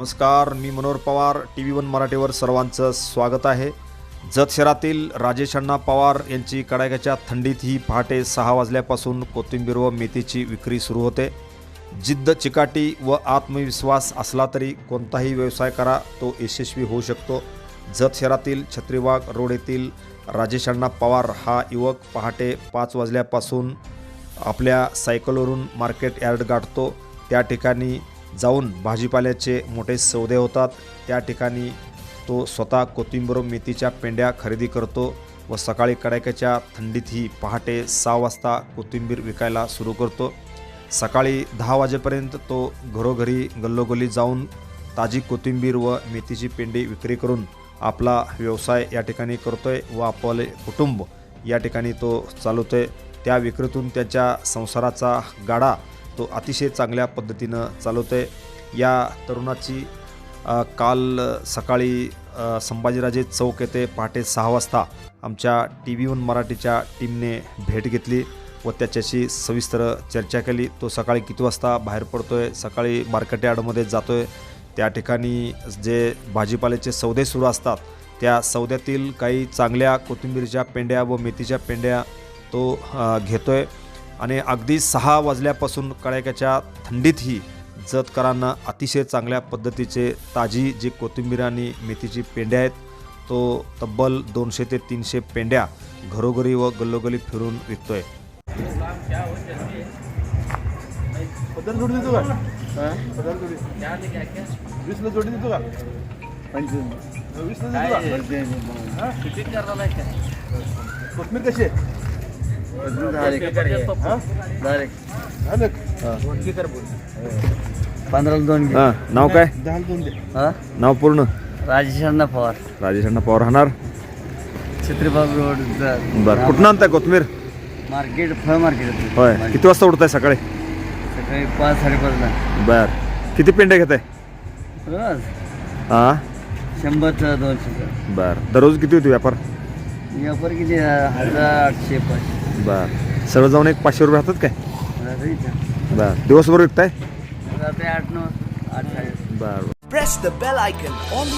नमस्कार मी Manohar Pawar T V one मराठीवर सर्वांचं स्वागत आहे. जत शहरातील राजेश अण्णा पवार यांची कडाक्याच्या थंडीत ही पहाटे सहा वाजल्यापासून कोथिंबीर व मेथीची विक्री सुरू होते. जिद्द चिकाटी व आत्मविश्वास असला तरी कोणताही व्यवसाय करा तो यशस्वी होऊ शकतो. जत शहरातील छत्रीबाग रोड येथील राजेश अण्णा पवार हा युवक पहाटे पाच वाजल्यापासून आपल्या सायकलवरून मार्केट यार्ड गाठतो. त्या ठिकाणी जाऊन भाजीपाल्याचे मोठे सौदे होतात. त्या ठिकाणी तो स्वतः कोथिंबीर मेथीच्या पेंड्या खरेदी करतो व सकाळी कडाक्याच्या थंडीतही पहाटे सहा वाजता कोथिंबीर विकायला सुरू करतो. सकाळी दहा वाजेपर्यंत तो घरोघरी गल्लोगल्ली जाऊन ताजी कोथिंबीर व मेथीची पेंडी विक्री करून आपला व्यवसाय या ठिकाणी करतोय व आपले कुटुंब या ठिकाणी तो चालवतोय. त्या विक्रीतून त्याच्या संसाराचा गाडा तो अतिशय चांगल्या पद्धतीनं चालवतो आहे या तरुणाची काल सकाळी संभाजीराजे चौक येथे पहाटे सहा वाजता आमच्या टी व्ही वन मराठीच्या टीमने भेट घेतली व त्याच्याशी सविस्तर चर्चा केली. तो सकाळी किती वाजता बाहेर पडतो आहे सकाळी मार्केट यार्डमध्ये आहे त्या ठिकाणी जे भाजीपाल्याचे सौदे सुरू असतात त्या सौद्यातील काही चांगल्या कोथिंबीरच्या पेंड्या व मेथीच्या पेंड्या तो घेतो आहे आणि अगदी सहा वाजल्यापासून कडाक्याच्या थंडीतही जतकरांना अतिशय चांगल्या पद्धतीचे ताजी जी कोथिंबीर आणि मेथीची पेंड्या आहेत तो तब्बल दोनशे ते तीनशे पेंड्या घरोघरी व गल्लोगल्ली फिरून विकतोय. पदर जोडी देतो का? पदर जोडी. वीसला जोडी देतो का? वीसला देतो का? कोथमीर कशी आहे? पंधरा दोन घे. नाव काय? दहा दोन दे हा? नाव पूर्ण? राजेश अण्णा पवार. राजेश अण्णा पवार राहणार? छत्रीबाग रोड बरं कुठं आणताय कोथमीर? मार्केट फळ मार्केट होय किती वाजता उठताय सकाळी? सकाळी पाच साडेपाचला. बर किती पेंड्या घेताय? रोज. हां? शंभरचा दोनशेचा बर दररोज किती होती व्यापार? व्यापार किती? हजार आठशे पाचशे. बर. सर्व जाऊन एक पाचशे रुपये राहतात काय? बर. दिवसभर विकताय? बर. Press the bell icon on